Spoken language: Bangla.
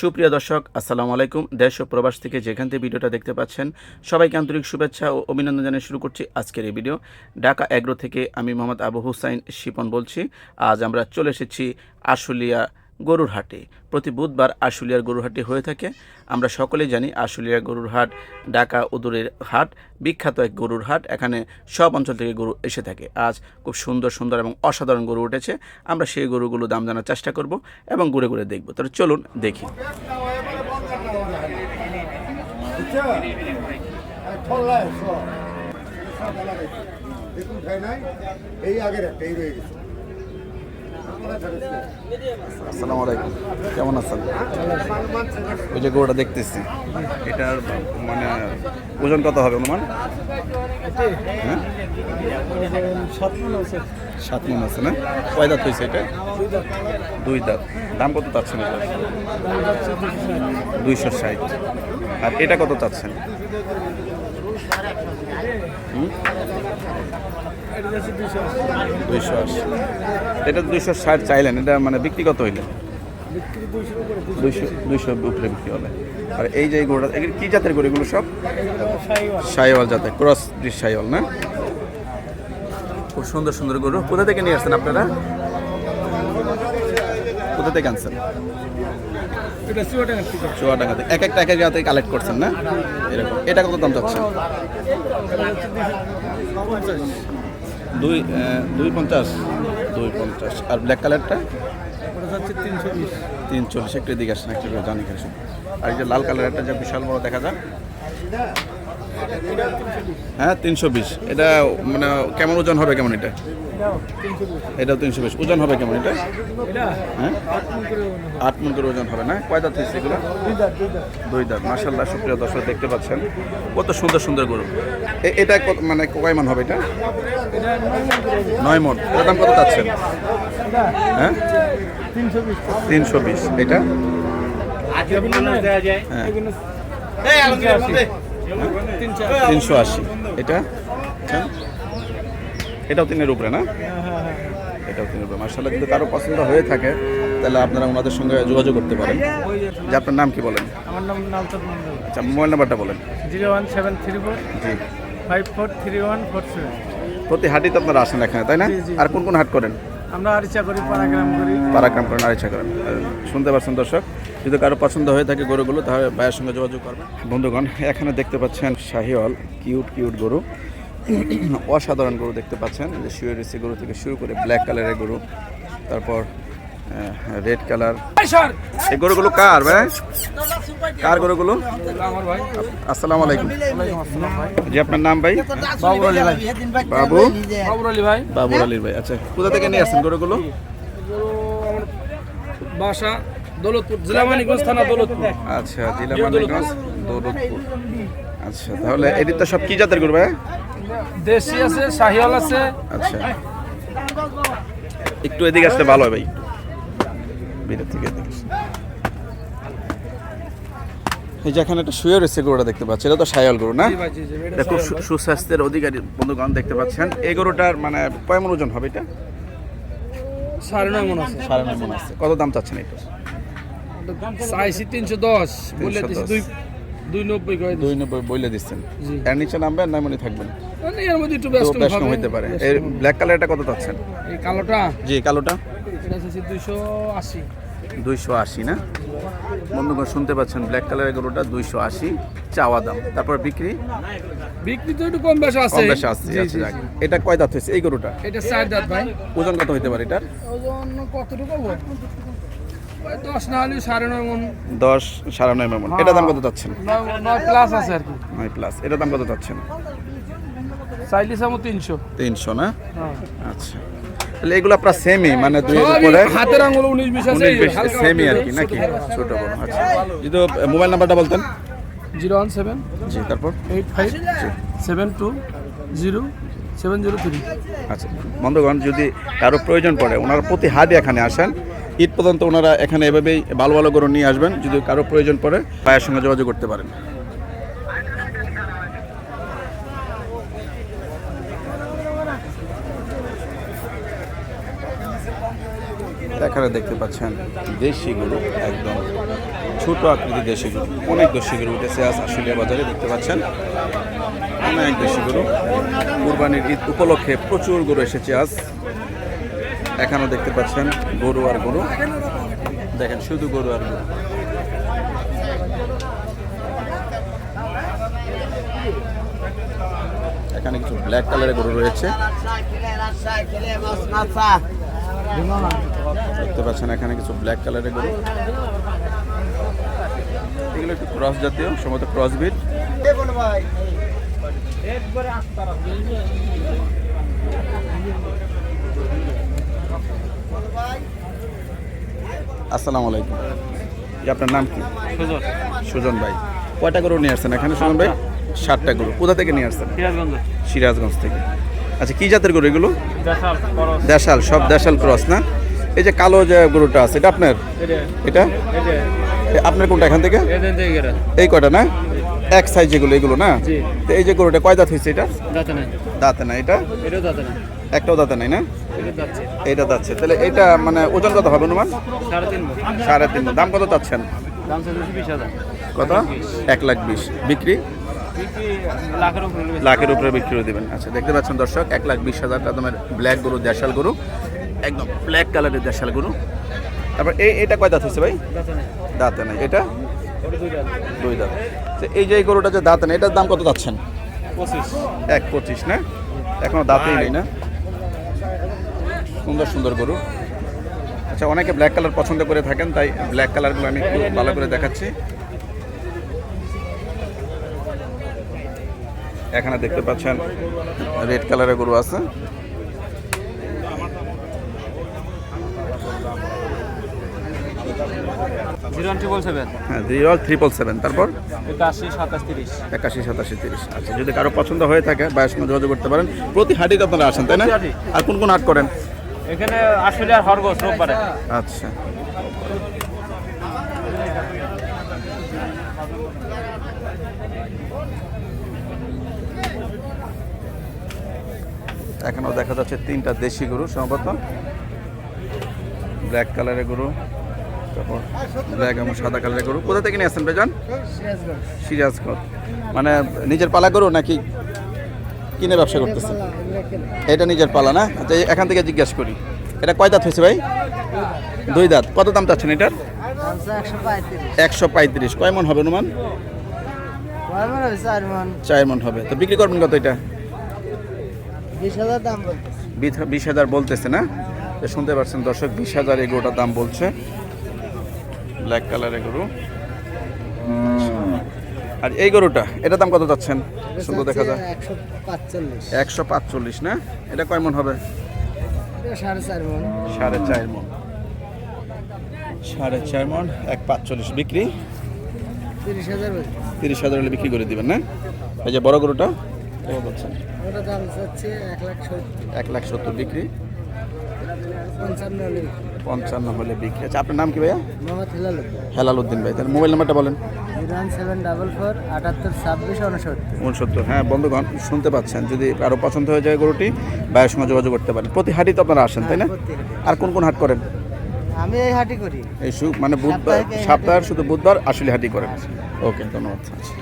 সুপ্রিয় দর্শক, আসসালামু আলাইকুম। দেশ ও প্রবাস থেকে যেখান থেকে ভিডিওটা দেখতে পাচ্ছেন, সবাইকে আন্তরিক শুভেচ্ছা ও অভিনন্দন জানিয়ে শুরু করছি আজকের এই ভিডিও। ঢাকা অ্যাগ্রো থেকে আমি মোহাম্মদ আবু হুসাইন শিপন বলছি। আজ আমরা চলে এসেছি আশুলিয়া গরুর হাটে প্রতি বুধবার আশুলিয়ার গরুর হাটে হয়ে থাকে। আমরা সকলেই জানি আশুলিয়া গরুর হাট ঢাকা উদুরের হাট, বিখ্যাত এক গরুর হাট এখানে সব অঞ্চল থেকে গরু এসে থাকে। আজ খুব সুন্দর সুন্দর এবং অসাধারণ গরু উঠেছে। আমরা সেই গরুগুলো দাম জানার চেষ্টা করব এবং ঘুরে ঘুরে দেখব। তাহলে চলুন দেখি। এই আগের একটা, এই রয়ে গেছে। আসসালামু আলাইকুম। কেমন আছেন? ওই যে গরুটা দেখতেছি। এটার মানে ওজন কত হবে অনুমান? হ্যাঁ? সাত মন আছে না? কয় দাঁত হয়েছে এটা? দুই দাঁত। দাম কত চাচ্ছেন এটা? দুইশো ষাট। আর এটা কত চাচ্ছেন? দুইশো আশি এটা দুইশো ষাট চাইলেন, এটা মানে বিক্রি কত হইলে? দুইশো দুইশো বিক্রি হলে আর এই যে গরুটা, এগুলো কি জাতের গরু এগুলো সব? সাইওয়াল জাতের ক্রস ব্রিজ সাইওয়াল, না? খুব সুন্দর সুন্দর গরু। কোথা থেকে নিয়ে আসছেন আপনারা? কোথা থেকে আনছেন? চুয়াডাঙ্গা থেকে। এক একটা এক এক জায়গা থেকে কালেক্ট করছেন না? এরকম। এটা কত দাম চাচ্ছেন? দুই দুই পঞ্চাশ। দুই পঞ্চাশ। আর ব্ল্যাক কালারটা তিন চল্লিশ একটু দিকে আসেন একটু জানি আর এই যে লাল কালার একটা যে বিশাল বড় দেখা যায়। হ্যাঁ তিনশো বিশ। এটা মানে কেমন ওজন হবে কেমন এটা? এটাও তিনশো বিশ। ওজন হবে কেমন এটা? হ্যাঁ? আট মন করে ওজন হবে না? কয় দাঁত হয়েছে এগুলো? দুই দাঁত। মাসাল্লাহ সুপ্রিয় দর্শক দেখতে পাচ্ছেন। কত সুন্দর সুন্দর গরু। এটা কত মানে কয় মান হবে এটা? নয় মন। এটার দাম কত চাচ্ছেন? হ্যাঁ? তিনশো বিশ। এটা? হ্যাঁ। তিনশো আশি। এটা? আচ্ছা। এটাও তিনের উপরে না? এটাও তিনের উপরে। মার্শাল্লাহ যদি কারও পছন্দ হয়ে থাকে তাহলে আপনারা ওনাদের সঙ্গে যোগাযোগ করতে পারেন। যে আপনার নাম কি বলেন? আমার নাম নালচন্দ মন্ডল আচ্ছা মোবাইল নাম্বারটা বলেন। Zero one seven three four জি। Five four three one four seven. প্রতি হাটই তো আপনারা আসেন এখানে তাই না। আর কোন কোন হাট করেন? আমরা আরিচা করি পারাগ্রাম করি। পারাক্রাম করেন আর ইচ্ছা করেন শুনতে পাচ্ছেন দর্শক? যদি কারও পছন্দ হয়ে থাকে গরুগুলো তাহলে ভাইয়ের সঙ্গে যোগাযোগ করবেন। বন্ধুগণ এখানে দেখতে পাচ্ছেন শাহিওয়াল কিউট কিউট গরু। অসাধারণ গরু দেখতে পাচ্ছেন। যে শিওরিসি গরু থেকে শুরু করে ব্ল্যাক কালারের গরু তারপর রেড কালার। এই গরুগুলো কার ভাই? কার গরুগুলো? আমার ভাই আসসালামু আলাইকুম। জি আপনার নাম ভাই? বাবুর আলী ভাই। বাবু? বাবুর আলী ভাই। বাবুর আলীর ভাই। আচ্ছা কোথা থেকে নিয়ে আসছেন গরুগুলো? বাসা দৌলতপুর জেলা মানিকগঞ্জ থানা দৌলতপুর। আচ্ছা জেলা মানিকগঞ্জ দৌলতপুর। আচ্ছা তাহলে এটি তো সব কি জাতের গরু ভাই? দেশি আছে শাহিওয়াল আছে। আচ্ছা। একটু এদিকে আসলে ভালো হয় ভাই। থেকে এদিকে এই যে এখানে একটা শুয়ে রয়েছে গরুটা দেখতে পাচ্ছি এটা তো সায়াল গরু না? এটা খুব সুস্বাস্থ্যের অধিকারী বন্ধুগণ দেখতে পাচ্ছেন। এই গরুটার মানে কয় মন ওজন হবে এটা? সাড়ে নয় মন আছে। সাড়ে নয় মন আছে। কত দাম চাচ্ছেন এটা? চাইছি তিনশো দশ বলে 310 দিছি দুই দুই নব্বই করে দুই নব্বই বইলে দিচ্ছেন। এর নিচে নামবেন নয় মনে থাকবেন? এর মধ্যে একটু ব্যস্ত হইতে পারে। এর ব্ল্যাক কালারটা কত চাচ্ছেন? এই কালোটা? জি কালোটা। এটা আছে দুইশো আশি। দুইশো আশি না? বন্ধুগণ শুনতে পাচ্ছেন ব্ল্যাক কালারের গরুটা দুইশো আশি চাওয়া দাম। তারপর বিক্রি? বিক্রি তো একটু কম বেশি আছে। কম বেশি জি, আচ্ছা। এটা কয় দাঁত হয়েছে এই গরুটা? এটা চার দাঁত ভাই। ওজন কত হইতে পারে এটার? ওজন কতটুকু দশ না হলে সাড়ে নয় মন। দশ সাড়ে নয় মেমন এটা দাম কত চাচ্ছেন? নয় প্লাস আছে আর কি। নয় প্লাস এটা দাম কত চাচ্ছেন? চাইলিস আমার তিনশো। তিনশো না? হ্যাঁ। আচ্ছা। তাহলে এগুলো আপনার সেমই মানে দুই উপরে? হাতের আঙুল উনিশ বিশ আছে সেমই আর কি নাকি? ছোট বড় আচ্ছা। যদি মোবাইল নাম্বারটা বলতেন। জিরো ওয়ান সেভেন জি তারপর? Eight five seven two zero seven zero three. আচ্ছা। বন্ধুগণ যদি কারও প্রয়োজন পড়ে ওনার প্রতি হাত এখানে আসেন। ঈদ পর্যন্ত ওনারা এখানে এভাবেই ভালো ভালো গরু নিয়ে আসবেন, যদি কারও প্রয়োজন পড়ে ভাইয়ের সঙ্গে যোগাযোগ করতে পারেন। এখানে দেখতে পাচ্ছেন দেশি গরু, একদম ছোট আকৃতি দেশি গরু। অনেক দেশি গরু উঠেছে আজ আশুলিয়া বাজারে, দেখতে পাচ্ছেন? অনেক দেশি গরু। কুরবানির ঈদ উপলক্ষে প্রচুর গরু এসেছে আজ। এখানেও দেখতে পাচ্ছেন গরু আর গরু। দেখেন, শুধু গরু আর গরু। এখানে কিছু ব্ল্যাক কালারের গরু রয়েছে। দেখতে পাচ্ছেন এখানে কিছু ব্ল্যাক কালারের গরু। এগুলো একটু ক্রস জাতীয়, সম্ভবত ক্রস বিট আসসালামু আলাইকুম। আপনার নাম কি? সুজন। ভাই। কয়টা গরু নিয়ে আসছেন এখানে সুজন ভাই? সাতটা। গরু। কোথা থেকে নিয়ে আসছেন? সিরাজগঞ্জ। সিরাজগঞ্জ থেকে। আচ্ছা কি জাতের গরু এগুলো? দেশাল সব দেশাল ক্রস না? এই যে কালো যে গরুটা আছে এটা আপনার? এটা? আপনার কোনটা এখান থেকে? এই কয়টা না? এক সাইজ যেগুলো এগুলো না? তো এই যে গরুটা কয় দাঁত হয়েছে এটা? দাঁতে না এটা? দাঁতে একটাও দাঁতে নাই না? এটা যাচ্ছে তাহলে এটা মানে ওজন কত হবে অনুমান? সাড়ে তিন দাম কত চাচ্ছেন? কত? এক লাখ বিশ। বিক্রি? লাখের উপরে। বিক্রি করে দেবেন। আচ্ছা দেখতে পাচ্ছেন দর্শক এক লাখ বিশ হাজার টাকা দামের ব্ল্যাক গরু দেশাল গরু। একদম ব্ল্যাক কালারের দেশাল গরু। তারপর এই এটা কয় দাঁত হচ্ছে ভাই? দাঁতে নাই। এটা? দুই দাঁত। তো এই যে গরুটা যে দাঁত নেই এটার দাম কত যাচ্ছেন পঁচিশ। এক পঁচিশ না? এখনও দাঁতেই নেই না? সুন্দর সুন্দর গরু। আচ্ছা অনেকে ব্ল্যাক কালার পছন্দ করে থাকেন তাই ব্ল্যাক কালারগুলো আমি একটু ভালো করে দেখাচ্ছি। এখানে দেখতে পাচ্ছেন রেড কালারের গরু আছে। হ্যাঁ তারপর? একাশি সাতাশ তিরিশ। আচ্ছা যদি কারও পছন্দ হয়ে থাকে মধ্যে যোগাযোগ করতে পারেন প্রতি হাটিতে আপনারা আসেন তাই না? আর কোন কোন হাট করেন? এখানে আসলে আর হরগোস রোববারে। আচ্ছা। এখানেও দেখা যাচ্ছে তিনটা দেশি গরু সম্ভবত। ব্ল্যাক কালারের গরু তারপর ব্ল্যাক এবং সাদা কালারের গরু। কোথা থেকে নিয়ে আসছেন বেজান সিরাজগঞ্জ। মানে নিজের পালা গরু নাকি কিনে ব্যবসা করতেছেন এটা নিজের পালা না? আচ্ছা এখান থেকে জিজ্ঞাসা করি। এটা কয় দাঁত হয়েছে ভাই? দুই দাঁত। কত দাম চাচ্ছেন এটার? একশো পঁয়ত্রিশ। কয় মন হবে অনুমান? মন চার মন হবে। তো বিক্রি করবেন কত এটা? বিশ হাজার দাম বলতেছে না? তো শুনতে পাচ্ছেন দর্শক বিশ হাজার এই গরুটার দাম বলছে। ব্ল্যাক কালারের গরু। আর এই গরুটা এটার দাম কত যাচ্ছেন সুন্দর দেখা যায় একশো পাঁচচল্লিশ। না? এটা কয় মন হবে? সাড়ে চার মন। সাড়ে চার মন। এক পাঁচচল্লিশ বিক্রি। তিরিশ হাজার হলে বিক্রি করে দিবেন না? এই যে বড় গরুটা এক লাখ সত্তর। বিক্রি। পঞ্চান্ন পঞ্চান্ন হলে বিক্রি আছে আপনার নাম কি ভাইয়া? হিলাল উদ্দিন। ভাই তাহলে মোবাইল নাম্বারটা বলেন। উনসত্তর। হ্যাঁ বন্ধুগণ শুনতে পাচ্ছেন যদি কারও পছন্দ হয়ে যায় গরুটি ভাইয়ের সঙ্গে যোগাযোগ করতে পারেন। প্রতি হাটই তো আপনারা আসেন তাই না? আর কোন কোন হাট করেন? আমি এই হাটি করি। এই মানে বুধবার সপ্তাহের শুধু বুধবার আসলে হাটি করেন। ওকে ধন্যবাদ। আচ্ছা